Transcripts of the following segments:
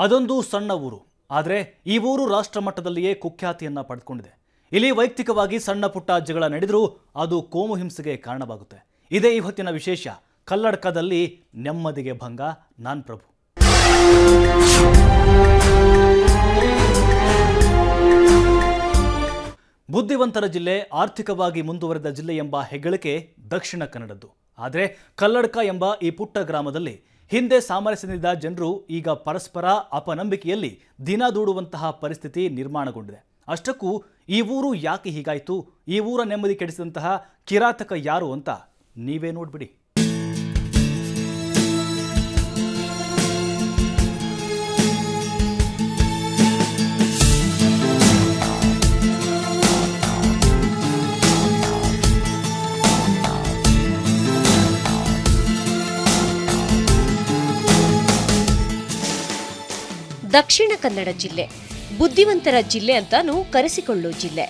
ಅದೊಂದು ಸಣ್ಣ ಊರು. ಆದರೆ ಈ ಊರು ರಾಷ್ಟ್ರ ಮಟ್ಟದಲ್ಲಿಯೇ ಕುಖ್ಯಾತಿಯನ್ನ ಪಡೆದುಕೊಂಡಿದೆ ಇಲ್ಲಿ ವೈಯಕ್ತಿಕವಾಗಿ ಸಣ್ಣ ಪುಟ್ಟ ಜಗಳ ನಡೆದರೂ ಅದು ಕೋಮು ಹಿಂಸೆಗೆ ಕಾರಣವಾಗುತ್ತೆ. ಇದೇ ಇವತ್ತಿನ ವಿಶೇಷ. ಕಲ್ಲಡ್ಕದಲ್ಲಿ ನೆಮ್ಮದಿಗೆ ಭಂಗ. ನಾನ್ ಪ್ರಭು. ಬುದ್ಧಿವಂತರ ಜಿಲ್ಲೆ, ಆರ್ಥಿಕವಾಗಿ ಮುಂದುವರೆದ ಜಿಲ್ಲೆ ಎಂಬ ಹೆಗ್ಗಳಿಕೆ ದಕ್ಷಿಣ ಕನ್ನಡದ್ದು. ಆದರೆ ಕಲ್ಲಡ್ಕ ಎಂಬ ಈ ಪುಟ್ಟ ಗ್ರಾಮದಲ್ಲಿ ಹಿಂದೆ ಸಾಮರಸ್ಯದಿಂದ ಜನರು ಈಗ ಪರಸ್ಪರ ಅಪನಂಬಿಕೆಯಲ್ಲಿ ದಿನ ದೂಡುವಂತಹ ಪರಿಸ್ಥಿತಿ ನಿರ್ಮಾಣಗೊಂಡಿದೆ. ಅಷ್ಟಕ್ಕೂ ಈ ಊರು ಯಾಕೆ ಹೀಗಾಯಿತು? ಈ ಊರ ನೆಮ್ಮದಿ ಕೆಡಿಸಿದಂತಹ ಕಿರಾತಕ ಯಾರು ಅಂತ ನೀವೇ ನೋಡ್ಬಿಡಿ. ದಕ್ಷಿಣ ಕನ್ನಡ ಜಿಲ್ಲೆ, ಬುದ್ಧಿವಂತರ ಜಿಲ್ಲೆ ಅಂತಾನೂ ಕರೆಸಿಕೊಳ್ಳೋ ಜಿಲ್ಲೆ.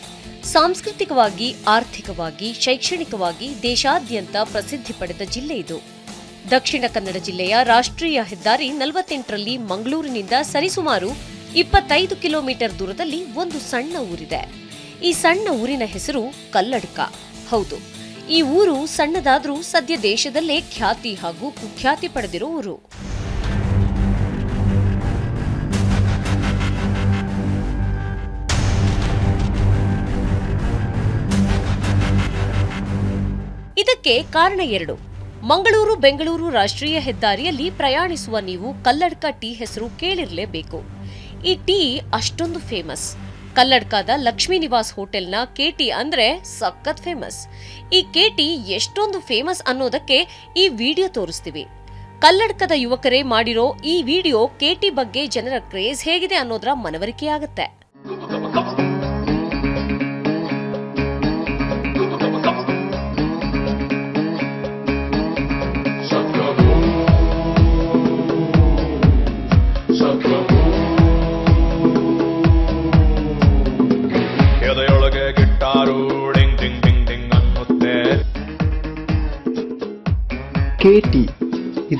ಸಾಂಸ್ಕೃತಿಕವಾಗಿ, ಆರ್ಥಿಕವಾಗಿ, ಶೈಕ್ಷಣಿಕವಾಗಿ ದೇಶಾದ್ಯಂತ ಪ್ರಸಿದ್ಧಿ ಪಡೆದ ಜಿಲ್ಲೆ ಇದು. ದಕ್ಷಿಣ ಕನ್ನಡ ಜಿಲ್ಲೆಯ ರಾಷ್ಟ್ರೀಯ ಹೆದ್ದಾರಿ ನಲವತ್ತೆಂಟರಲ್ಲಿ ಮಂಗಳೂರಿನಿಂದ ಸರಿಸುಮಾರು ಇಪ್ಪತ್ತೈದು ಕಿಲೋಮೀಟರ್ ದೂರದಲ್ಲಿ ಒಂದು ಸಣ್ಣ ಊರಿದೆ. ಈ ಸಣ್ಣ ಊರಿನ ಹೆಸರು ಕಲ್ಲಡ್ಕ. ಹೌದು, ಈ ಊರು ಸಣ್ಣದಾದರೂ ಸದ್ಯ ದೇಶದಲ್ಲೇ ಖ್ಯಾತಿ ಹಾಗೂ ಕುಖ್ಯಾತಿ ಪಡೆದಿರೋ ಊರು. ಇದಕ್ಕೆ ಕಾರಣ ಎರಡು. ಮಂಗಳೂರು, ಬೆಂಗಳೂರು ರಾಷ್ಟ್ರೀಯ ಹೆದ್ದಾರಿಯಲ್ಲಿ ಪ್ರಯಾಣಿಸುವ ನೀವು ಕಲ್ಲಡ್ಕ ಟೀ ಹೆಸರು ಕೇಳಿರಲೇಬೇಕು. ಈ ಟೀ ಅಷ್ಟೊಂದು ಫೇಮಸ್. ಕಲ್ಲಡ್ಕದ ಲಕ್ಷ್ಮೀ ನಿವಾಸ್ ಹೋಟೆಲ್ನ ಕೆಟಿ ಅಂದ್ರೆ ಸಖತ್ ಫೇಮಸ್. ಈ ಕೆಟಿ ಎಷ್ಟೊಂದು ಫೇಮಸ್ ಅನ್ನೋದಕ್ಕೆ ಈ ವಿಡಿಯೋ ತೋರಿಸ್ತೀವಿ. ಕಲ್ಲಡ್ಕದ ಯುವಕರೇ ಮಾಡಿರೋ ಈ ವಿಡಿಯೋ ಕೆಟಿ ಬಗ್ಗೆ ಜನರ ಕ್ರೇಜ್ ಹೇಗಿದೆ ಅನ್ನೋದರ ಮನವರಿಕೆಯಾಗುತ್ತೆ.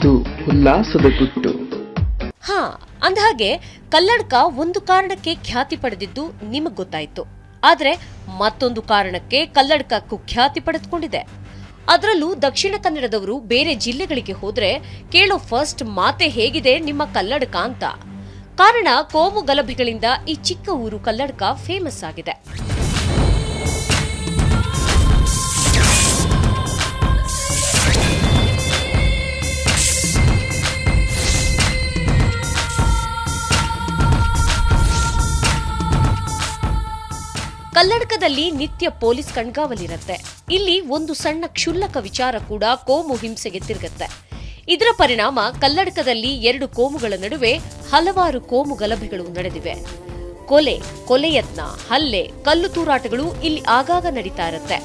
ಇದು ಉಲ್ಲಾಸದ ಗುಟ್ಟು. ಹಾ, ಅಂದಹಾಗೆ ಕಲ್ಲಡ್ಕ ಒಂದು ಕಾರಣಕ್ಕೆ ಖ್ಯಾತಿ ಪಡೆದಿದ್ದು ನಿಮಗೆ ಗೊತ್ತಾಯ್ತು. ಆದ್ರೆ ಮತ್ತೊಂದು ಕಾರಣಕ್ಕೆ ಕಲ್ಲಡ್ಕ ಕುಖ್ಯಾತಿ ಪಡೆದುಕೊಂಡಿದೆ. ಅದರಲ್ಲೂ ದಕ್ಷಿಣ ಕನ್ನಡದವರು ಬೇರೆ ಜಿಲ್ಲೆಗಳಿಗೆ ಹೋದ್ರೆ ಕೇಳೋ ಫಸ್ಟ್ ಮಾತೆ ಹೇಗಿದೆ ನಿಮ್ಮ ಕಲ್ಲಡ್ಕ ಅಂತ. ಕಾರಣ ಕೋಮು ಗಲಭೆಗಳಿಂದ ಈ ಚಿಕ್ಕ ಊರು ಕಲ್ಲಡ್ಕ ಫೇಮಸ್ ಆಗಿದೆ. ಕಲ್ಲಡ್ಕದಲ್ಲಿ ನಿತ್ಯ ಪೊಲೀಸ್ ಕಣ್ಗಾವಲಿರುತ್ತೆ. ಇಲ್ಲಿ ಒಂದು ಸಣ್ಣ ಕ್ಷುಲ್ಲಕ ವಿಚಾರ ಕೂಡ ಕೋಮು ಹಿಂಸೆಗೆ ತಿರುಗತ್ತೆ. ಇದರ ಪರಿಣಾಮ ಕಲ್ಲಡಕದಲ್ಲಿ ಎರಡು ಕೋಮುಗಳ ನಡುವೆ ಹಲವಾರು ಕೋಮು ಗಲಭೆಗಳು ನಡೆದಿವೆ. ಕೊಲೆ, ಕೊಲೆಯತ್ನ, ಹಲ್ಲೆ, ಕಲ್ಲು ತೂರಾಟಗಳು ಇಲ್ಲಿ ಆಗಾಗ ನಡೀತಾ ಇರುತ್ತೆ.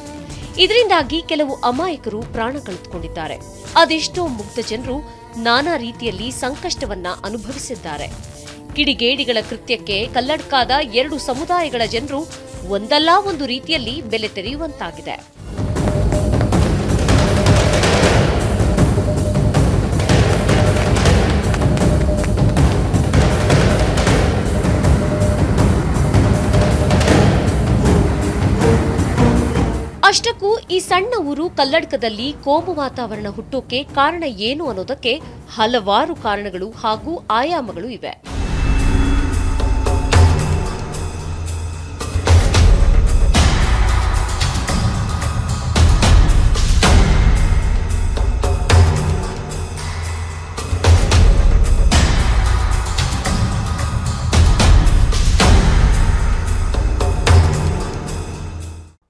ಇದರಿಂದಾಗಿ ಕೆಲವು ಅಮಾಯಕರು ಪ್ರಾಣ ಕಳೆದುಕೊಂಡಿದ್ದಾರೆ. ಅದೆಷ್ಟೋ ಮುಗ್ಧ ಜನರು ನಾನಾ ರೀತಿಯಲ್ಲಿ ಸಂಕಷ್ಟವನ್ನ ಅನುಭವಿಸಿದ್ದಾರೆ. ಕಿಡಿಗೇಡಿಗಳ ಕೃತ್ಯಕ್ಕೆ ಕಲ್ಲಡ್ಕಾದ ಎರಡು ಸಮುದಾಯಗಳ ಜನರು ಒಂದಲ್ಲ ಒಂದು ರೀತಿಯಲ್ಲಿ ಬೆಲೆ ತೆರೆಯುವಂತಾಗಿದೆ. ಅಷ್ಟಕ್ಕೂ ಈ ಸಣ್ಣ ಊರು ಕಲ್ಲಡ್ಕದಲ್ಲಿ ಕೋಮು ವಾತಾವರಣ ಹುಟ್ಟೋಕೆ ಕಾರಣ ಏನು ಅನ್ನೋದಕ್ಕೆ ಹಲವಾರು ಕಾರಣಗಳು ಹಾಗೂ ಆಯಾಮಗಳು ಇವೆ.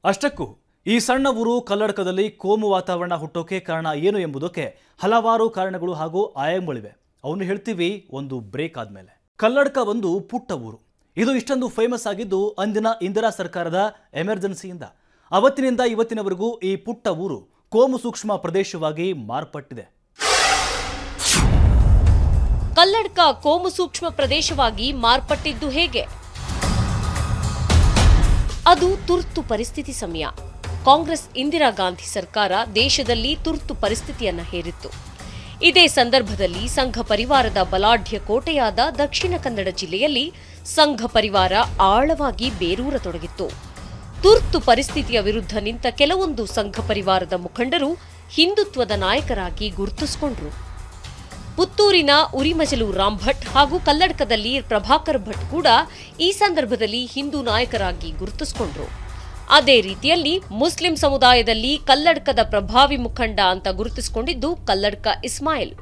ಅಷ್ಟಕ್ಕೂ, ಈ ಸಣ್ಣ ಊರು ಕಲ್ಲಡಕದಲ್ಲಿ ಕೋಮು ವಾತಾವರಣ ಹುಟ್ಟೋಕೆ ಕಾರಣ ಏನು ಎಂಬುದಕ್ಕೆ ಹಲವಾರು ಕಾರಣಗಳು ಹಾಗೂ ಆಯಾಮಗಳಿವೆ. ಅವನು ಹೇಳ್ತೀವಿ ಒಂದು ಬ್ರೇಕ್ ಆದಮೇಲೆ. ಕಲ್ಲಡ್ಕ ಒಂದು ಪುಟ್ಟ ಊರು. ಇದು ಇಷ್ಟೊಂದು ಫೇಮಸ್ ಆಗಿದ್ದು ಅಂದಿನ ಇಂದಿರಾ ಸರ್ಕಾರದ ಎಮರ್ಜೆನ್ಸಿಯಿಂದ ಅವತ್ತಿನಿಂದ ಇವತ್ತಿನವರೆಗೂ ಈ ಪುಟ್ಟ ಊರು ಕೋಮು ಸೂಕ್ಷ್ಮ ಪ್ರದೇಶವಾಗಿ ಮಾರ್ಪಟ್ಟಿದೆ. ಕಲ್ಲಡ್ಕ ಕೋಮು ಸೂಕ್ಷ್ಮ ಪ್ರದೇಶವಾಗಿ ಮಾರ್ಪಟ್ಟಿದ್ದು ಹೇಗೆ? ಅದು ತುರ್ತು ಪರಿಸ್ಥಿತಿ ಸಮಯ. ಕಾಂಗ್ರೆಸ್ ಇಂದಿರಾ ಗಾಂಧಿ ಸರ್ಕಾರ ದೇಶದಲ್ಲಿ ತುರ್ತು ಪರಿಸ್ಥಿತಿಯನ್ನ ಹೇರಿತ್ತು. ಇದೇ ಸಂದರ್ಭದಲ್ಲಿ ಸಂಘ ಪರಿವಾರದ ಬಲಾಢ್ಯ ಕೋಟೆಯಾದ ದಕ್ಷಿಣ ಕನ್ನಡ ಜಿಲ್ಲೆಯಲ್ಲಿ ಸಂಘ ಪರಿವಾರ ಆಳವಾಗಿ ಬೇರೂರತೊಡಗಿತ್ತು. ತುರ್ತು ಪರಿಸ್ಥಿತಿಯ ವಿರುದ್ಧ ನಿಂತ ಕೆಲವೊಂದು ಸಂಘ ಪರಿವಾರದ ಮುಖಂಡರು ಹಿಂದುತ್ವದ ನಾಯಕರಾಗಿ ಗುರುತಿಸಿಕೊಂಡ್ರು. ಪುತ್ತೂರಿನ ಉರಿಮಜಲು ರಾಮ್ ಭಟ್ ಹಾಗೂ ಕಲ್ಲಡ್ಕದಲ್ಲಿ ಪ್ರಭಾಕರ್ ಭಟ್ ಕೂಡ ಈ ಸಂದರ್ಭದಲ್ಲಿ ಹಿಂದೂ ನಾಯಕರಾಗಿ ಗುರುತಿಸಿಕೊಂಡರು. ಅದೇ ರೀತಿಯಲ್ಲಿ ಮುಸ್ಲಿಂ ಸಮುದಾಯದಲ್ಲಿ ಕಲ್ಲಡ್ಕದ ಪ್ರಭಾವಿ ಮುಖಂಡ ಅಂತ ಗುರುತಿಸಿಕೊಂಡಿದ್ದು ಕಲ್ಲಡ್ಕ ಇಸ್ಮಾಯಿಲ್.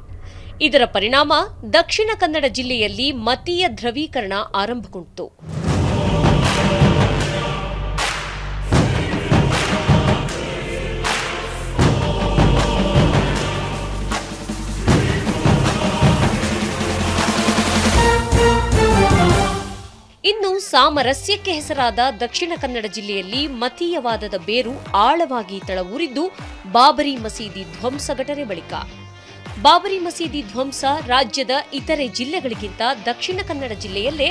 ಇದರ ಪರಿಣಾಮ ದಕ್ಷಿಣ ಕನ್ನಡ ಜಿಲ್ಲೆಯಲ್ಲಿ ಮತೀಯ ಧ್ರವೀಕರಣ ಆರಂಭಗೊಂಡಿತು. ಸಾಮರಸ್ಯಕ್ಕೆ ಹೆಸರಾದ ದಕ್ಷಿಣ ಕನ್ನಡ ಜಿಲ್ಲೆಯಲ್ಲಿ ಮತೀಯವಾದದ ಬೇರು ಆಳವಾಗಿ ತಳವೂರಿದ್ದು ಬಾಬರಿ ಮಸೀದಿ ಧ್ವಂಸ ಘಟನೆ ಬಳಿಕ. ಬಾಬರಿ ಮಸೀದಿ ಧ್ವಂಸ ರಾಜ್ಯದ ಇತರೆ ಜಿಲ್ಲೆಗಳಿಗಿಂತ ದಕ್ಷಿಣ ಕನ್ನಡ ಜಿಲ್ಲೆಯಲ್ಲೇ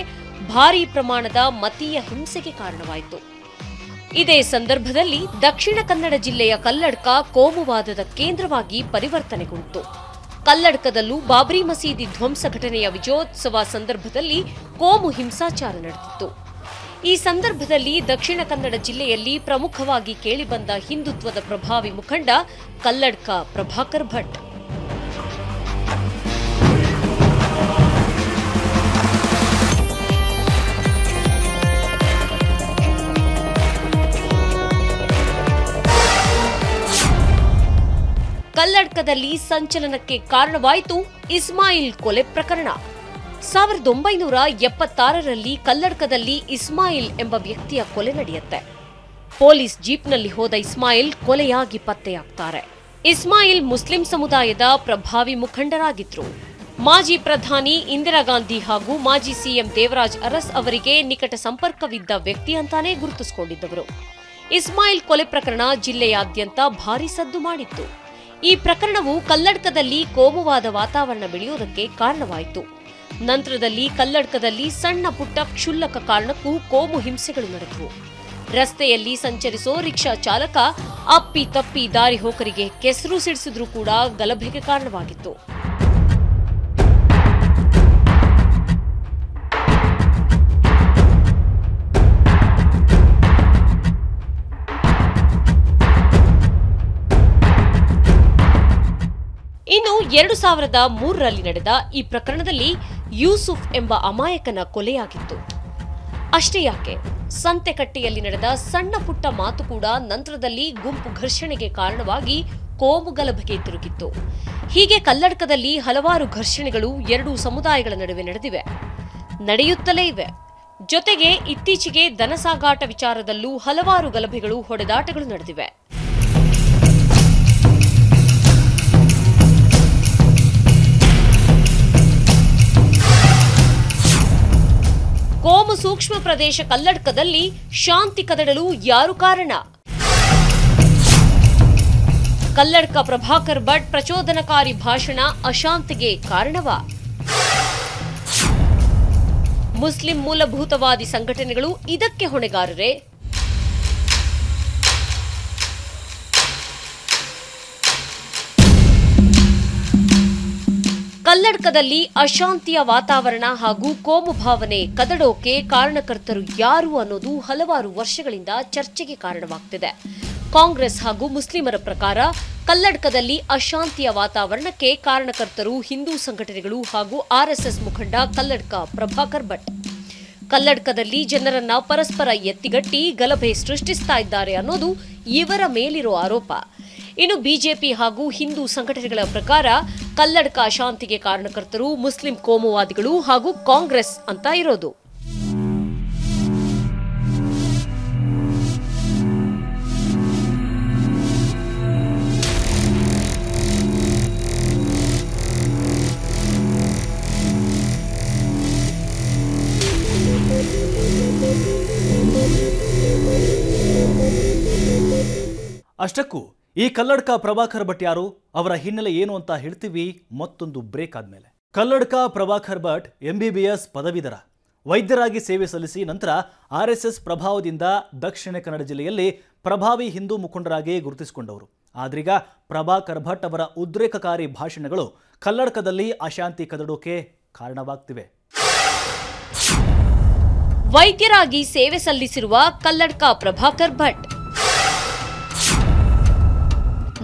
ಭಾರೀ ಪ್ರಮಾಣದ ಮತೀಯ ಹಿಂಸೆಗೆ ಕಾರಣವಾಯಿತು. ಇದೇ ಸಂದರ್ಭದಲ್ಲಿ ದಕ್ಷಿಣ ಕನ್ನಡ ಜಿಲ್ಲೆಯ ಕಲ್ಲಡ್ಕ ಕೋಮುವಾದದ ಕೇಂದ್ರವಾಗಿ ಪರಿವರ್ತನೆಗೊಂಡಿತು. ಕಲ್ಲಡ್ಕದಲ್ಲೂ ಬಾಬ್ರಿ ಮಸೀದಿ ಧ್ವಂಸ ಘಟನೆಯ ವಿಜಯೋತ್ಸವ ಸಂದರ್ಭದಲ್ಲಿ ಕೋಮು ಹಿಂಸಾಚಾರ ನಡೆದಿತ್ತು. ಈ ಸಂದರ್ಭದಲ್ಲಿ ದಕ್ಷಿಣ ಕನ್ನಡ ಜಿಲ್ಲೆಯಲ್ಲಿ ಪ್ರಮುಖವಾಗಿ ಕೇಳಿಬಂದ ಹಿಂದುತ್ವದ ಪ್ರಭಾವಿ ಮುಖಂಡ ಕಲ್ಲಡ್ಕ ಪ್ರಭಾಕರ್ ಭಟ್. ಕಲ್ಲಡ್ಕದಲ್ಲಿ ಸಂಚಲನಕ್ಕೆ ಕಾರಣವಾಯಿತು ಇಸ್ಮಾಯಿಲ್ ಕೊಲೆ ಪ್ರಕರಣ. ಸಾವಿರದ ಒಂಬೈನೂರ ಎಪ್ಪತ್ತಾರರಲ್ಲಿ ಕಲ್ಲಡ್ಕದಲ್ಲಿ ಇಸ್ಮಾಯಿಲ್ ಎಂಬ ವ್ಯಕ್ತಿಯ ಕೊಲೆ ನಡೆಯುತ್ತೆ. ಪೊಲೀಸ್ ಜೀಪ್ನಲ್ಲಿ ಹೋದ ಇಸ್ಮಾಯಿಲ್ ಕೊಲೆಯಾಗಿ ಪತ್ತೆಯಾಗ್ತಾರೆ. ಇಸ್ಮಾಯಿಲ್ ಮುಸ್ಲಿಂ ಸಮುದಾಯದ ಪ್ರಭಾವಿ ಮುಖಂಡರಾಗಿದ್ರು. ಮಾಜಿ ಪ್ರಧಾನಿ ಇಂದಿರಾ ಗಾಂಧಿ ಹಾಗೂ ಮಾಜಿ ಸಿಎಂ ದೇವರಾಜ್ ಅರಸ್ ಅವರಿಗೆ ನಿಕಟ ಸಂಪರ್ಕವಿದ್ದ ವ್ಯಕ್ತಿ ಅಂತಾನೆ ಗುರುತಿಸಿಕೊಂಡಿದ್ದವರು. ಇಸ್ಮಾಯಿಲ್ ಕೊಲೆ ಪ್ರಕರಣ ಜಿಲ್ಲೆಯಾದ್ಯಂತ ಭಾರೀ ಸದ್ದು ಮಾಡಿತ್ತು. ಈ ಪ್ರಕರಣವು ಕಲ್ಲಡ್ಕದಲ್ಲಿ ಕೋಮುವಾದ ವಾತಾವರಣ ಬೆಳೆಯುವುದಕ್ಕೆ ಕಾರಣವಾಯಿತು. ನಂತರದಲ್ಲಿ ಕಲ್ಲಡ್ಕದಲ್ಲಿ ಸಣ್ಣ ಪುಟ್ಟ ಕ್ಷುಲ್ಲಕ ಕಾರಣಕ್ಕೂ ಕೋಮು ಹಿಂಸೆಗಳು ನಡೆದವು. ರಸ್ತೆಯಲ್ಲಿ ಸಂಚರಿಸೋ ರಿಕ್ಷಾ ಚಾಲಕ ಅಪ್ಪಿ ತಪ್ಪಿ ದಾರಿ ಹೋಕರಿಗೆ ಕೆಸರು ಸಿಡಿಸಿದ್ರೂ ಕೂಡ ಗಲಭೆಗೆ ಕಾರಣವಾಗಿತ್ತು. ಎರಡು ಸಾವಿರದ ಮೂರರಲ್ಲಿ ನಡೆದ ಈ ಪ್ರಕರಣದಲ್ಲಿ ಯೂಸುಫ್ ಎಂಬ ಅಮಾಯಕನ ಕೊಲೆಯಾಗಿತ್ತು. ಅಷ್ಟೇ ಯಾಕೆ, ಸಂತೆಕಟ್ಟೆಯಲ್ಲಿ ನಡೆದ ಸಣ್ಣ ಪುಟ್ಟ ಮಾತು ಕೂಡ ನಂತರದಲ್ಲಿ ಗುಂಪು ಘರ್ಷಣೆಗೆ ಕಾರಣವಾಗಿ ಕೋಮು ಗಲಭೆಗೆ ತಿರುಗಿತ್ತು. ಹೀಗೆ ಕಲ್ಲಡ್ಕದಲ್ಲಿ ಹಲವಾರು ಘರ್ಷಣೆಗಳು ಎರಡೂ ಸಮುದಾಯಗಳ ನಡುವೆ ನಡೆದಿವೆ. ನಡೆಯುತ್ತಲೇ ಇವೆ. ಜೊತೆಗೆ ಇತ್ತೀಚೆಗೆ ದನ ಸಾಗಾಟ ವಿಚಾರದಲ್ಲೂ ಹಲವಾರು ಗಲಭೆಗಳು ಹೊಡೆದಾಟಗಳು ನಡೆದಿವೆ. ಕೋಮು ಸೂಕ್ಷ್ಮ ಪ್ರದೇಶ ಕಲ್ಲಡ್ಕದಲ್ಲಿ ಶಾಂತಿ ಕದಡಲು ಯಾರು ಕಾರಣ? ಕಲ್ಲಡ್ಕ ಪ್ರಭಾಕರ್ ಭಟ್ ಪ್ರಚೋದನಕಾರಿ ಭಾಷಣ ಅಶಾಂತಿಗೆ ಕಾರಣವ? ಮುಸ್ಲಿಂ ಮೂಲಭೂತವಾದಿ ಸಂಘಟನೆಗಳು ಇದಕ್ಕೆ ಹೊಣೆಗಾರರೇ? ಕಲ್ಲಡ್ಕದಲ್ಲಿ ಅಶಾಂತಿಯ ವಾತಾವರಣ ಹಾಗೂ ಕೋಮು ಭಾವನೆ ಕದಡೋಕೆ ಕಾರಣಕರ್ತರು ಯಾರು ಅನ್ನೋದು ಹಲವಾರು ವರ್ಷಗಳಿಂದ ಚರ್ಚೆಗೆ ಕಾರಣವಾಗ್ತಿದೆ. ಕಾಂಗ್ರೆಸ್ ಹಾಗೂ ಮುಸ್ಲಿಮರ ಪ್ರಕಾರ ಕಲ್ಲಡ್ಕದಲ್ಲಿ ಅಶಾಂತಿಯ ವಾತಾವರಣಕ್ಕೆ ಕಾರಣಕರ್ತರು ಹಿಂದೂ ಸಂಘಟನೆಗಳು ಹಾಗೂ ಆರ್ಎಸ್ಎಸ್ ಮುಖಂಡ ಕಲ್ಲಡ್ಕ ಪ್ರಭಾಕರ್ ಭಟ್. ಕಲ್ಲಡ್ಕದಲ್ಲಿ ಜನರನ್ನ ಪರಸ್ಪರ ಎತ್ತಿಗಟ್ಟಿ ಗಲಭೆ ಸೃಷ್ಟಿಸ್ತಾ ಇದ್ದಾರೆ ಅನ್ನೋದು ಇವರ ಮೇಲಿರೋ ಆರೋಪ. ಇನ್ನು ಬಿಜೆಪಿ ಹಾಗೂ ಹಿಂದೂ ಸಂಘಟನೆಗಳ ಪ್ರಕಾರ ಕಲ್ಲಡ್ಕ ಅಶಾಂತಿಗೆ ಕಾರಣಕರ್ತರು, ಮುಸ್ಲಿಂ ಕೋಮುವಾದಿಗಳು ಹಾಗೂ ಕಾಂಗ್ರೆಸ್ ಅಂತ ಇರೋದು. ಅಷ್ಟಕ್ಕೂ ಈ ಕಲ್ಲಡ್ಕ ಪ್ರಭಾಕರ್ ಭಟ್ ಯಾರು? ಅವರ ಹಿನ್ನೆಲೆ ಏನು ಅಂತ ಹೇಳ್ತೀವಿ ಮತ್ತೊಂದು ಬ್ರೇಕ್ ಆದ್ಮೇಲೆ. ಕಲ್ಲಡ್ಕ ಪ್ರಭಾಕರ್ ಭಟ್ ಎಂಬಿಬಿಎಸ್ ಪದವೀಧರ. ವೈದ್ಯರಾಗಿ ಸೇವೆ ಸಲ್ಲಿಸಿ ನಂತರ ಆರ್ಎಸ್ಎಸ್ ಪ್ರಭಾವದಿಂದ ದಕ್ಷಿಣ ಕನ್ನಡ ಜಿಲ್ಲೆಯಲ್ಲಿ ಪ್ರಭಾವಿ ಹಿಂದೂ ಮುಖಂಡರಾಗಿ ಗುರುತಿಸಿಕೊಂಡವರು. ಆದ್ರೀಗ ಪ್ರಭಾಕರ್ ಭಟ್ ಅವರ ಉದ್ರೇಕಕಾರಿ ಭಾಷಣಗಳು ಕಲ್ಲಡ್ಕದಲ್ಲಿ ಅಶಾಂತಿ ಕದಡೋಕೆ ಕಾರಣವಾಗ್ತಿವೆ. ವೈದ್ಯರಾಗಿ ಸೇವೆ ಸಲ್ಲಿಸಿರುವ ಕಲ್ಲಡ್ಕ ಪ್ರಭಾಕರ್ ಭಟ್.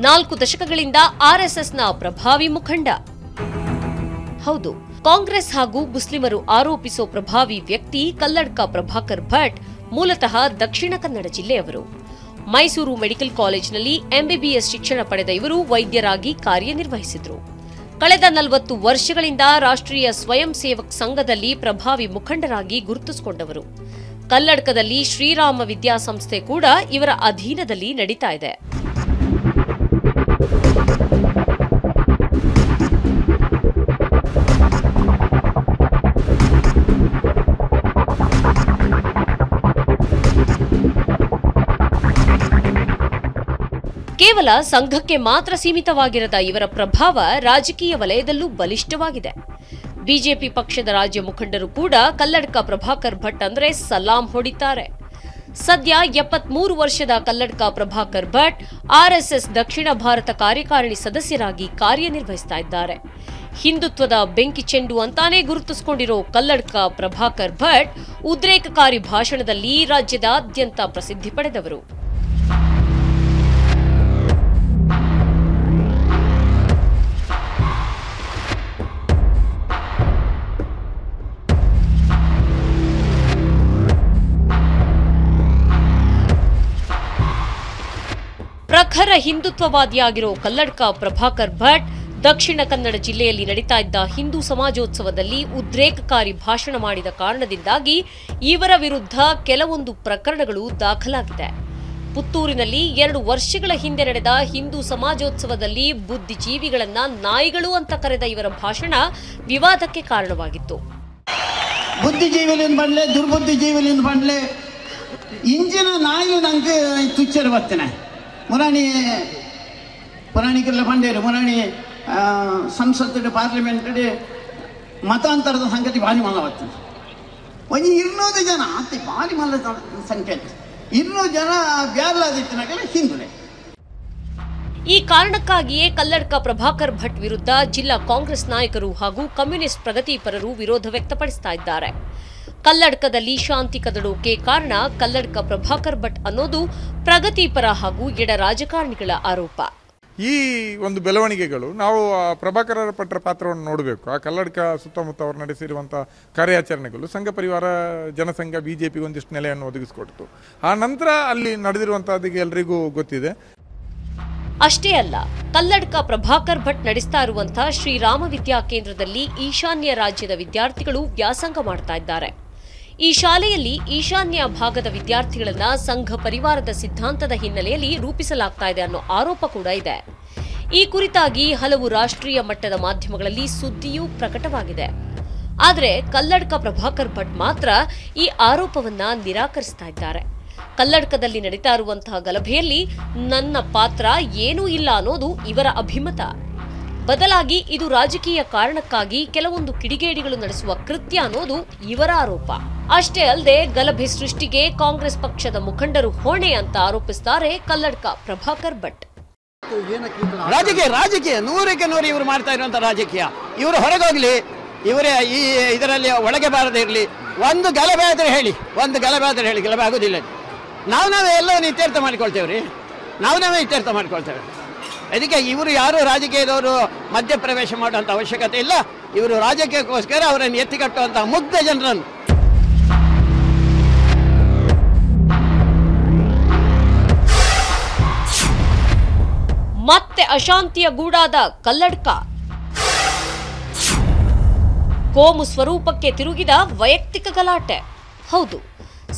ನಾಲ್ಕು ದಶಕಗಳಿಂದ ಆರ್ಎಸ್ಎಸ್ನ ಪ್ರಭಾವಿ ಮುಖಂಡ. ಹೌದು, ಕಾಂಗ್ರೆಸ್ ಹಾಗೂ ಮುಸ್ಲಿಮರು ಆರೋಪಿಸೋ ಪ್ರಭಾವಿ ವ್ಯಕ್ತಿ ಕಲ್ಲಡ್ಕ ಪ್ರಭಾಕರ್ ಭಟ್, ಮೂಲತಃ ದಕ್ಷಿಣ ಕನ್ನಡ ಜಿಲ್ಲೆಯವರು. ಮೈಸೂರು ಮೆಡಿಕಲ್ ಕಾಲೇಜಿನಲ್ಲಿ ಎಂಬಿಬಿಎಸ್ ಶಿಕ್ಷಣ ಪಡೆದ ಇವರು ವೈದ್ಯರಾಗಿ ಕಾರ್ಯನಿರ್ವಹಿಸಿದರು. ಕಳೆದ ನಲವತ್ತು ವರ್ಷಗಳಿಂದ ರಾಷ್ಟ್ರೀಯ ಸ್ವಯಂ ಸೇವಕ್ ಸಂಘದಲ್ಲಿ ಪ್ರಭಾವಿ ಮುಖಂಡರಾಗಿ ಗುರುತಿಸಿಕೊಂಡವರು. ಕಲ್ಲಡ್ಕದಲ್ಲಿ ಶ್ರೀರಾಮ ವಿದ್ಯಾಸಂಸ್ಥೆ ಕೂಡ ಇವರ ಅಧೀನದಲ್ಲಿ ನಡೀತಾ ಇದೆ. ಕೇವಲ ಸಂಘಕ್ಕೆ ಮಾತ್ರ ಸೀಮಿತವಾಗಿರದ ಇವರ ಪ್ರಭಾವ ರಾಜಕೀಯ ವಲಯದಲ್ಲೂ ಬಲಿಷ್ಠವಾಗಿದೆ. ಬಿಜೆಪಿ ಪಕ್ಷದ ರಾಜ್ಯ ಮುಖಂಡರು ಕೂಡ ಕಲ್ಲಡ್ಕ ಪ್ರಭಾಕರ್ ಭಟ್ ಅಂದ್ರೆ ಸಲಾಂ ಹೊಡಿತಾರೆ. ಸದ್ಯ ಎಪ್ಪತ್ಮೂರು ವರ್ಷದ ಕಲ್ಲಡ್ಕ ಪ್ರಭಾಕರ್ ಭಟ್ ಆರ್ಎಸ್ಎಸ್ ದಕ್ಷಿಣ ಭಾರತ ಕಾರ್ಯಕಾರಿಣಿ ಸದಸ್ಯರಾಗಿ ಕಾರ್ಯನಿರ್ವಹಿಸ್ತಾ ಇದ್ದಾರೆ. ಹಿಂದುತ್ವದ ಬೆಂಕಿ ಚೆಂಡು ಅಂತಾನೆ ಗುರುತಿಸಿಕೊಂಡಿರೋ ಕಲ್ಲಡ್ಕ ಪ್ರಭಾಕರ್ ಭಟ್ ಉದ್ರೇಕಕಾರಿ ಭಾಷಣದಲ್ಲಿ ರಾಜ್ಯದಾದ್ಯಂತ ಪ್ರಸಿದ್ಧಿ ಪಡೆದವರು. ಪ್ರಖರ ಹಿಂದುತ್ವವಾದಿಯಾಗಿರೋ ಕಲ್ಲಡ್ಕ ಪ್ರಭಾಕರ್ ಭಟ್ ದಕ್ಷಿಣ ಕನ್ನಡ ಜಿಲ್ಲೆಯಲ್ಲಿ ನಡೀತಾ ಇದ್ದ ಹಿಂದೂ ಸಮಾಜೋತ್ಸವದಲ್ಲಿ ಉದ್ರೇಕಕಾರಿ ಭಾಷಣ ಮಾಡಿದ ಕಾರಣದಿಂದಾಗಿ ಇವರ ವಿರುದ್ಧ ಕೆಲವೊಂದು ಪ್ರಕರಣಗಳು ದಾಖಲಾಗಿದೆ. ಪುತ್ತೂರಿನಲ್ಲಿ ಎರಡು ವರ್ಷಗಳ ಹಿಂದೆ ನಡೆದ ಹಿಂದೂ ಸಮಾಜೋತ್ಸವದಲ್ಲಿ ಬುದ್ಧಿಜೀವಿಗಳನ್ನ ನಾಯಿಗಳು ಅಂತ ಕರೆದ ಇವರ ಭಾಷಣ ವಿವಾದಕ್ಕೆ ಕಾರಣವಾಗಿತ್ತು. ದುರ್ಬುದ್ಧಿಜೀವಿಲಿಂದ ಬಂದ್ಲೆ, ಇಂಜಿನ ನಾಯಿ ನಂಗೆ ತುಚ್ಚರು ಬರ್ತೇನೆ. ಮುರಾಣಿ ಪುರಾಣಿಕರೆಲ್ಲ ಬಂಡೇರು. ಮುರಾಣಿ ಸಂಸತ್ತು ಪಾರ್ಲಿಮೆಂಟ್ ಮತಾಂತರದ ಸಂಗತಿ ಭಾರಿ ಮಲ್ಲ ಬರ್ತದೆ ಒಂದು ಇನ್ನೂರು ಜನ ಅತಿ ಭಾರಿ ಮಲ್ಲ ಸಂಖ್ಯೆ. ಇನ್ನೂರು ಜನ ಬ್ಯಾರ್ಲಾದಿತ್ತಿನಾಗೆಲ್ಲ ಹಿಂದುಲೆ. ಈ ಕಾರಣಕ್ಕಾಗಿಯೇ ಕಲ್ಲಡ್ಕ ಪ್ರಭಾಕರ್ ಭಟ್ ವಿರುದ್ಧ ಜಿಲ್ಲಾ ಕಾಂಗ್ರೆಸ್ ನಾಯಕರು ಹಾಗೂ ಕಮ್ಯುನಿಸ್ಟ್ ಪ್ರಗತಿಪರರು ವಿರೋಧ ವ್ಯಕ್ತಪಡಿಸ್ತಾ ಇದ್ದಾರೆ. ಕಲ್ಲಡ್ಕದಲ್ಲಿ ಶಾಂತಿ ಕದಡೋಕೆ ಕಾರಣ ಕಲ್ಲಡ್ಕ ಪ್ರಭಾಕರ್ ಭಟ್ ಅನ್ನೋದು ಪ್ರಗತಿಪರ ಹಾಗೂ ಎಡ ರಾಜಕಾರಣಿಗಳ ಆರೋಪ. ಈ ಒಂದು ಬೆಳವಣಿಗೆಗಳು ನಾವು ಪ್ರಭಾಕರ ಪಟ್ಟರ ಪಾತ್ರವನ್ನು ನೋಡಬೇಕು. ಆ ಕಲ್ಲಡ್ಕ ಸುತ್ತಮುತ್ತ ಅವರು ನಡೆಸಿರುವಂಥ ಕಾರ್ಯಾಚರಣೆಗಳು ಸಂಘ ಪರಿವಾರ, ಜನಸಂಘ, ಬಿಜೆಪಿ ಒಂದಿಷ್ಟು ನೆಲೆಯನ್ನು ಒದಗಿಸಿಕೊಡ್ತು. ಆ ನಂತರ ಅಲ್ಲಿ ನಡೆದಿರುವಂಥದ್ದು ಎಲ್ಲರಿಗೂ ಗೊತ್ತಿದೆ. ಅಷ್ಟೇ ಅಲ್ಲ, ಕಲ್ಲಡ್ಕ ಪ್ರಭಾಕರ್ ಭಟ್ ನಡೆಸ್ತಾ ಇರುವಂತಹ ಶ್ರೀರಾಮ ವಿದ್ಯಾ ಕೇಂದ್ರದಲ್ಲಿ ಈಶಾನ್ಯ ರಾಜ್ಯದ ವಿದ್ಯಾರ್ಥಿಗಳು ವ್ಯಾಸಂಗ ಮಾಡ್ತಾ ಇದ್ದಾರೆ. ಈ ಶಾಲೆಯಲ್ಲಿ ಈಶಾನ್ಯ ಭಾಗದ ವಿದ್ಯಾರ್ಥಿಗಳನ್ನ ಸಂಘ ಪರಿವಾರದ ಸಿದ್ಧಾಂತದ ಹಿನ್ನೆಲೆಯಲ್ಲಿ ರೂಪಿಸಲಾಗ್ತಾ ಇದೆ ಅನ್ನೋ ಆರೋಪ ಕೂಡ ಇದೆ. ಈ ಕುರಿತಾಗಿ ಹಲವು ರಾಷ್ಟ್ರೀಯ ಮಟ್ಟದ ಮಾಧ್ಯಮಗಳಲ್ಲಿ ಸುದ್ದಿಯೂ ಪ್ರಕಟವಾಗಿದೆ. ಆದರೆ ಕಲ್ಲಡ್ಕ ಪ್ರಭಾಕರ್ ಭಟ್ ಮಾತ್ರ ಈ ಆರೋಪವನ್ನ ನಿರಾಕರಿಸ್ತಾ ಇದ್ದಾರೆ. ಕಲ್ಲಡ್ಕದಲ್ಲಿ ನಡೀತಾ ಇರುವಂತಹ ಗಲಭೆಯಲ್ಲಿ ನನ್ನ ಪಾತ್ರ ಏನೂ ಇಲ್ಲ ಅನ್ನೋದು ಇವರ ಅಭಿಮತ. ಬದಲಾಗಿ ಇದು ರಾಜಕೀಯ ಕಾರಣಕ್ಕಾಗಿ ಕೆಲವೊಂದು ಕಿಡಿಗೇಡಿಗಳು ನಡೆಸುವ ಕೃತ್ಯ ಅನ್ನೋದು ಇವರ ಆರೋಪ. ಅಷ್ಟೇ ಅಲ್ಲದೆ ಗಲಭೆ ಸೃಷ್ಟಿಗೆ ಕಾಂಗ್ರೆಸ್ ಪಕ್ಷದ ಮುಖಂಡರು ಹೊಣೆ ಅಂತ ಆರೋಪಿಸುತ್ತಾರೆ ಕಲ್ಲಡ್ಕ ಪ್ರಭಾಕರ್ ಭಟ್. ರಾಜಕೀಯ ರಾಜಕೀಯ, ನೂರಕ್ಕೆ ನೂರು ಇವರು ಮಾಡ್ತಾ ಇರುವಂತ ರಾಜಕೀಯ. ಇವರು ಹೊರಗೋಗ್ಲಿ, ಇವರೇ ಈ ಇದರಲ್ಲಿ ಒಳಗೆ ಬಾರದೇ ಇರಲಿ. ಒಂದು ಗಲಭೆ ಆದ್ರೆ ಹೇಳಿ, ಒಂದು ಗಲಭೆ ಆದ್ರೆ ಹೇಳಿ, ಗಲಭೆ ಆಗೋದಿಲ್ಲ. ನಾವು ನಾವೇ ಎಲ್ಲವನ್ನು ಇತ್ಯರ್ಥ ಮಾಡಿಕೊಳ್ತೇವೆ ರೀ ನಾವು ನಾವೇ ಇತ್ಯರ್ಥ ಮಾಡಿಕೊಳ್ತೇವೆ. ಅದಕ್ಕೆ ಇವರು ಯಾರು ರಾಜಕೀಯದವರು ಮಧ್ಯಪ್ರವೇಶ ಮಾಡುವಂಥ ಅವಶ್ಯಕತೆ ಇಲ್ಲ. ಇವರು ರಾಜಕೀಯಕ್ಕೋಸ್ಕರ ಅವರನ್ನು ಎತ್ತಿಕಟ್ಟುವಂಥ ಮುಗ್ಧ ಜನರನ್ನು. ಮತ್ತೆ ಅಶಾಂತಿಯ ಗೂಡಾದ ಕಲ್ಲಡ್ಕ. ಕೋಮು ಸ್ವರೂಪಕ್ಕೆ ತಿರುಗಿದ ವೈಯಕ್ತಿಕ ಗಲಾಟೆ. ಹೌದು.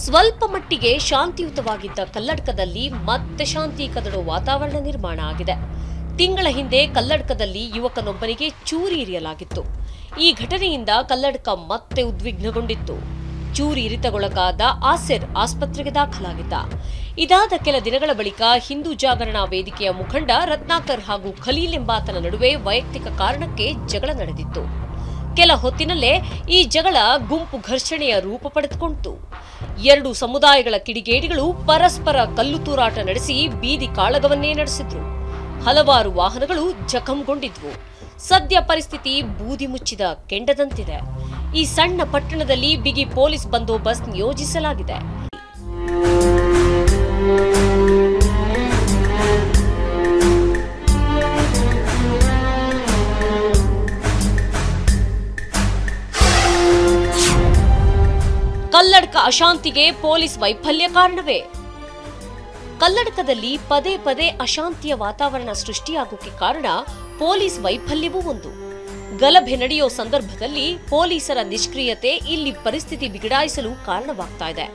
ಸ್ವಲ್ಪ ಮಟ್ಟಿಗೆ ಶಾಂತಿಯುತವಾಗಿದ್ದ ಕಲ್ಲಡ್ಕದಲ್ಲಿ ಮತ್ತೆ ಶಾಂತಿ ಕದಡುವ ವಾತಾವರಣ ನಿರ್ಮಾಣ ಆಗಿದೆ. ತಿಂಗಳ ಹಿಂದೆ ಕಲ್ಲಡ್ಕದಲ್ಲಿ ಯುವಕನೊಬ್ಬನಿಗೆ ಚೂರಿ ಇರಿಯಲಾಗಿತ್ತು. ಈ ಘಟನೆಯಿಂದ ಕಲ್ಲಡ್ಕ ಮತ್ತೆ ಉದ್ವಿಗ್ನಗೊಂಡಿತ್ತು. ಚೂರಿ ಇರಿತಗೊಳಗಾದ ಆಸಿರ್ ಆಸ್ಪತ್ರೆಗೆ ದಾಖಲಾಗಿದ್ದ. ಇದಾದ ಕೆಲ ದಿನಗಳ ಬಳಿಕ ಹಿಂದೂ ಜಾಗರಣಾ ವೇದಿಕೆಯ ಮುಖಂಡ ರತ್ನಾಕರ್ ಹಾಗೂ ಖಲೀಲ್ ಎಂಬಾತನ ನಡುವೆ ವೈಯಕ್ತಿಕ ಕಾರಣಕ್ಕೆ ಜಗಳ ನಡೆದಿತ್ತು. ಕೆಲ ಹೊತ್ತಿನಲ್ಲೇ ಈ ಜಗಳ ಗುಂಪು ಘರ್ಷಣೆಯ ರೂಪ ಪಡೆದುಕೊಂಡಿತು ಎರಡು ಸಮುದಾಯಗಳ ಕಿಡಿಗೇಡಿಗಳು ಪರಸ್ಪರ ಕಲ್ಲು ತೂರಾಟ ನಡೆಸಿ ಬೀದಿ ಕಾಳಗವನ್ನೇ ನಡೆಸಿದ್ರು. ಹಲವಾರು ವಾಹನಗಳು ಜಖಂಗೊಂಡಿದ್ವು. ಸದ್ಯ ಪರಿಸ್ಥಿತಿ ಬೂದಿ ಮುಚ್ಚಿದ ಕೆಂಡದಂತಿದೆ. ಈ ಸಣ್ಣ ಪಟ್ಟಣದಲ್ಲಿ ಬಿಗಿ ಪೊಲೀಸ್ ಬಂದೋಬಸ್ತ್ ನಿಯೋಜಿಸಲಾಗಿದೆ. ಕಲ್ಲಡ್ಕ ಅಶಾಂತಿಗೆ ಪೊಲೀಸ್ ವೈಫಲ್ಯ ಕಾರಣವೇ? ಕಲ್ಲಡ್ಕದಲ್ಲಿ ಪದೇ ಪದೇ ಅಶಾಂತಿಯ ವಾತಾವರಣ ಸೃಷ್ಟಿಯಾಗೋಕೆ ಕಾರಣ ಪೊಲೀಸ್ ವೈಫಲ್ಯವೂ ಒಂದು. ಗಲಭೆ ನಡೆಯೋ ಸಂದರ್ಭದಲ್ಲಿ ಪೊಲೀಸರ ನಿಷ್ಕ್ರಿಯತೆ ಇಲ್ಲಿ ಪರಿಸ್ಥಿತಿ ಬಿಗಡಾಯಿಸಲು ಕಾರಣವಾಗ್ತಾ ಇದೆ.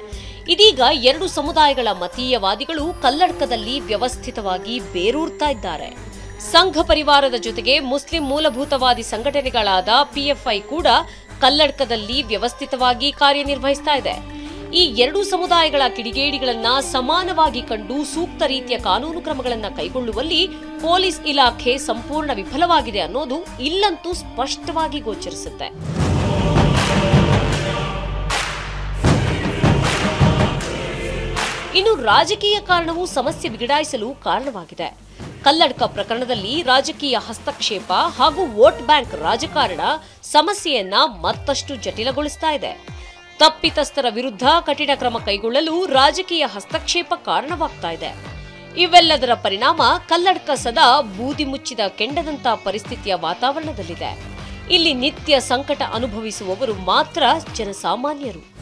ಇದೀಗ ಎರಡು ಸಮುದಾಯಗಳ ಮತೀಯವಾದಿಗಳು ಕಲ್ಲಡ್ಕದಲ್ಲಿ ವ್ಯವಸ್ಥಿತವಾಗಿ ಬೇರೂರ್ತಾ ಇದ್ದಾರೆ. ಸಂಘ ಪರಿವಾರದ ಜೊತೆಗೆ ಮುಸ್ಲಿಂ ಮೂಲಭೂತವಾದಿ ಸಂಘಟನೆಗಳಾದ ಪಿಎಫ್ಐ ಕೂಡ ಕಲ್ಲಡ್ಕದಲ್ಲಿ ವ್ಯವಸ್ಥಿತವಾಗಿ ಕಾರ್ಯನಿರ್ವಹಿಸ್ತಾ ಇದೆ. ಈ ಎರಡೂ ಸಮುದಾಯಗಳ ಕಿಡಿಗೇಡಿಗಳನ್ನ ಸಮಾನವಾಗಿ ಕಂಡು ಸೂಕ್ತ ರೀತಿಯ ಕಾನೂನು ಕ್ರಮಗಳನ್ನು ಕೈಗೊಳ್ಳುವಲ್ಲಿ ಪೊಲೀಸ್ ಇಲಾಖೆ ಸಂಪೂರ್ಣ ವಿಫಲವಾಗಿದೆ ಅನ್ನೋದು ಇಲ್ಲಂತೂ ಸ್ಪಷ್ಟವಾಗಿ ಗೋಚರಿಸುತ್ತೆ. ಇನ್ನು ರಾಜಕೀಯ ಕಾರಣವು ಸಮಸ್ಯೆ ಬಿಗಡಾಯಿಸಲು ಕಾರಣವಾಗಿದೆ. ಕಲ್ಲಡ್ಕ ಪ್ರಕರಣದಲ್ಲಿ ರಾಜಕೀಯ ಹಸ್ತಕ್ಷೇಪ ಹಾಗೂ ವೋಟ್ ಬ್ಯಾಂಕ್ ರಾಜಕಾರಣ ಸಮಸ್ಯೆಯನ್ನ ಮತ್ತಷ್ಟು ಜಟಿಲಗೊಳಿಸ್ತಾ ಇದೆ. ತಪ್ಪಿತಸ್ಥರ ವಿರುದ್ಧ ಕಠಿಣ ಕ್ರಮ ಕೈಗೊಳ್ಳಲು ರಾಜಕೀಯ ಹಸ್ತಕ್ಷೇಪ ಕಾರಣವಾಗ್ತಾ ಇದೆ. ಇವೆಲ್ಲದರ ಪರಿಣಾಮ ಕಲ್ಲಡ್ಕ ಸದಾ ಬೂದಿ ಮುಚ್ಚಿದ ಕೆಂಡದಂತ ಪರಿಸ್ಥಿತಿಯ ವಾತಾವರಣದಲ್ಲಿದೆ. ಇಲ್ಲಿ ನಿತ್ಯ ಸಂಕಟ ಅನುಭವಿಸುವವರು ಮಾತ್ರ ಜನಸಾಮಾನ್ಯರು.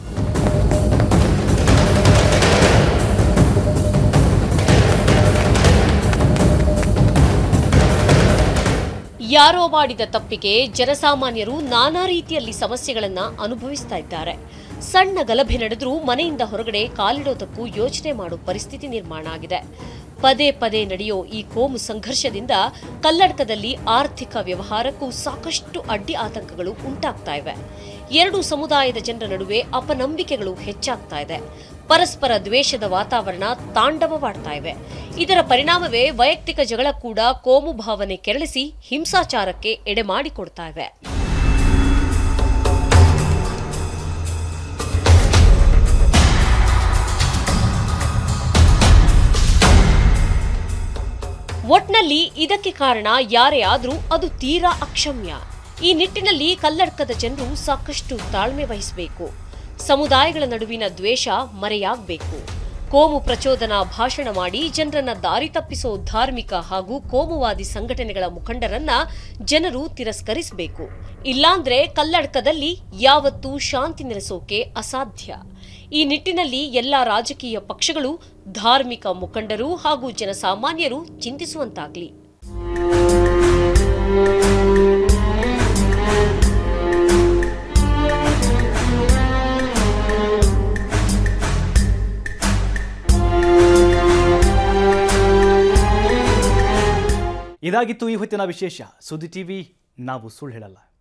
ಯಾರೋ ಮಾಡಿದ ತಪ್ಪಿಗೆ ಜನಸಾಮಾನ್ಯರು ನಾನಾ ರೀತಿಯಲ್ಲಿ ಸಮಸ್ಯೆಗಳನ್ನು ಅನುಭವಿಸ್ತಾ ಇದ್ದಾರೆ. ಸಣ್ಣ ಗಲಭೆ ನಡೆದರೂ ಮನೆಯಿಂದ ಹೊರಗಡೆ ಕಾಲಿಡೋದಕ್ಕೂ ಯೋಚನೆ ಮಾಡೋ ಪರಿಸ್ಥಿತಿ ನಿರ್ಮಾಣ ಆಗಿದೆ. ಪದೇ ಪದೇ ನಡೆಯೋ ಈ ಕೋಮು ಸಂಘರ್ಷದಿಂದ ಕಲ್ಲಡಕದಲ್ಲಿ ಆರ್ಥಿಕ ವ್ಯವಹಾರಕ್ಕೂ ಸಾಕಷ್ಟು ಅಡ್ಡಿ ಆತಂಕಗಳು ಉಂಟಾಗ್ತಾ ಇವೆ. ಎರಡು ಸಮುದಾಯದ ಜನರ ನಡುವೆ ಅಪನಂಬಿಕೆಗಳು ಹೆಚ್ಚಾಗ್ತಾ ಇದೆ. ಪರಸ್ಪರ ದ್ವೇಷದ ವಾತಾವರಣ ತಾಂಡವವಾಡ್ತಾ ಇವೆ. ಇದರ ಪರಿಣಾಮವೇ ವೈಯಕ್ತಿಕ ಜಗಳ ಕೂಡ ಕೋಮು ಭಾವನೆ ಕೆರಳಿಸಿ ಹಿಂಸಾಚಾರಕ್ಕೆ ಎಡೆ ಮಾಡಿಕೊಡ್ತಾ ಇವೆ. ಒಟ್ನಲ್ಲಿ ಇದಕ್ಕೆ ಕಾರಣ ಯಾರೇ ಆದರೂ ಅದು ತೀರಾ ಅಕ್ಷಮ್ಯ. ಈ ನಿಟ್ಟಿನಲ್ಲಿ ಕಲ್ಲಡ್ಕದ ಜನರು ಸಾಕಷ್ಟು ತಾಳ್ಮೆ ವಹಿಸಬೇಕು. ಸಮುದಾಯಗಳ ನಡುವಿನ ದ್ವೇಷ ಮರೆಯಾಗಬೇಕು. ಕೋಮು ಪ್ರಚೋದನಾ ಭಾಷಣ ಮಾಡಿ ಜನರನ್ನ ದಾರಿ ತಪ್ಪಿಸೋ ಧಾರ್ಮಿಕ ಹಾಗೂ ಕೋಮುವಾದಿ ಸಂಘಟನೆಗಳ ಮುಖಂಡರನ್ನ ಜನರು ತಿರಸ್ಕರಿಸಬೇಕು. ಇಲ್ಲಾಂದ್ರೆ ಕಲ್ಲಡ್ಕದಲ್ಲಿ ಯಾವತ್ತೂ ಶಾಂತಿ ನೆಲೆಸೋಕೆ ಅಸಾಧ್ಯ. ಈ ನಿಟ್ಟಿನಲ್ಲಿ ಎಲ್ಲಾ ರಾಜಕೀಯ ಪಕ್ಷಗಳು, ಧಾರ್ಮಿಕ ಮುಖಂಡರು ಹಾಗೂ ಜನಸಾಮಾನ್ಯರು ಚಿಂತಿಸುವಂತಾಗ್ಲಿ. ಇದಾಗಿತ್ತು ಈ ಹೊತ್ತಿನ ವಿಶೇಷ. ಸುದ್ದಿ ಟಿವಿ ನಾವು ಸುಳ್ಳು ಹೇಳಲ್ಲ.